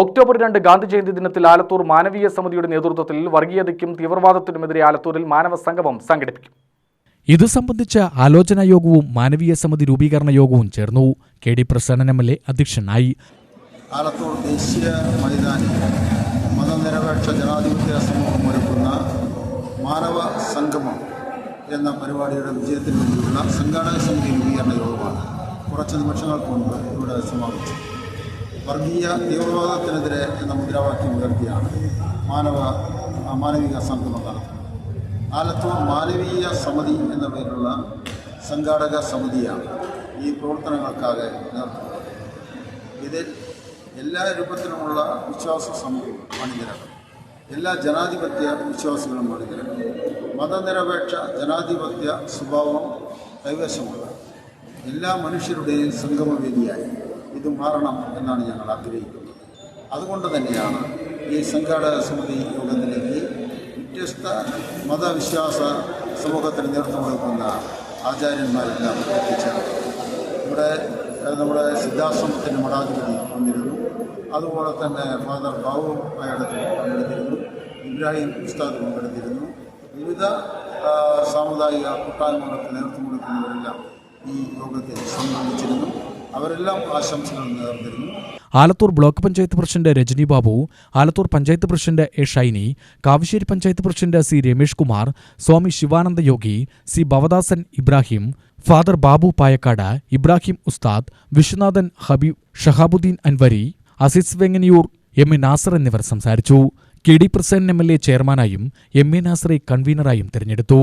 October രണ്ട് ഗാന്ധി ജയന്തി ദിനത്തിൽ ആലത്തൂർ മാനവീയ സമിതിയുടെ നേതൃത്വത്തിൽ വർഗീയതയ്ക്കും തീവ്രവാദത്തിനുമെതിരെ ആലത്തൂരിൽ മാനവ സംഗമം സംഘടിപ്പിക്കും. ഇത് സംബന്ധിച്ച ആലോചനാ യോഗവും മാനവീയ സമിതി രൂപീകരണ യോഗവും ചേർന്നു. K D Prasannan M L A അധ്യക്ഷനായി. ആലത്തൂർ ദേശീയ മൈതാനി മതനിരപേക്ഷ ജനാധിപത്യ സമൂഹം ഒരുക്കുന്ന മാനവ സംഗമം എന്ന പരിപാടിയുടെ വിജയത്തിന് വേണ്ടിയുള്ള സംഘാടക സമിതി രൂപീകരണ യോഗമാണ്. കുറച്ച് നിമിഷങ്ങൾക്ക് മുൻപ് ഇവിടെ സമാപിച്ചത് വർഗീയ തീവ്രവാദത്തിനെതിരെ എന്ന മുദ്രാവാക്യം ഉയർത്തിയാണ് മാനവ മാനവിക സംഗമം നടത്തുന്നത് ആലത്തൂർ മാനവീയ സമിതി എന്ന പേരിലുള്ള സംഘാടക സമിതിയാണ് ഈ പ്രവർത്തനങ്ങൾക്കാകെ നേതൃത്വം. ഇതിൽ എല്ലാ രൂപത്തിലുമുള്ള വിശ്വാസ സമൂഹം അണിനിരക്കും എല്ലാ ജനാധിപത്യ വിശ്വാസികളും അണിനിരക്കും മതനിരപേക്ഷ ജനാധിപത്യ സ്വഭാവം കൈവശമുള്ള എല്ലാ മനുഷ്യരുടെയും സംഗമവേദിയായി. ഇത് മാറണം എന്നാണ് ഞങ്ങൾ ആഗ്രഹിക്കുന്നത്. അതുകൊണ്ട് തന്നെയാണ് ഈ സംഘാടക സമിതി യോഗത്തിലേക്ക് വ്യത്യസ്ത മതവിശ്വാസ സമൂഹത്തിന് നേതൃത്വം കൊടുക്കുന്ന ആചാര്യന്മാരെല്ലാം എത്തിച്ചേർന്നത്. ഇവിടെ നമ്മുടെ സിദ്ധാശ്രമത്തിന്റെ മഠാധിപതി വന്നിരുന്നു. അതുപോലെ തന്നെ ഫാദർ ബാബു അയാളത്തിൽ പങ്കെടുത്തിരുന്നു. ഇബ്രാഹിം ഉസ്താദ് പങ്കെടുത്തിരുന്നു. വിവിധ സാമുദായിക കൂട്ടായ്മകൾക്ക് നേതൃത്വം കൊടുക്കുന്നവരെല്ലാം ഈ യോഗത്തിൽ സംബന്ധിച്ചിരുന്നു. അവരെല്ലാം ആശംസകൾ നേർന്നിരുന്നു. Alathur block panchayat president Rajani Babu Alathur panchayat president A Shiny Kavassery panchayat president C Ramesh Kumar Swami Sivananda Yogi C Bhavadasan Ibrahim father Babu Payakkad Ibrahim Ustad Viswanathan Habeeb Shahabuddin Anwari Azis Venganiyur M A Nasar എന്നിവർ സംസാരിച്ചു. K D Prasen M L A ചെയർമാനായും M A നാസറെ കൺവീനറായും തെരഞ്ഞെടുത്തു.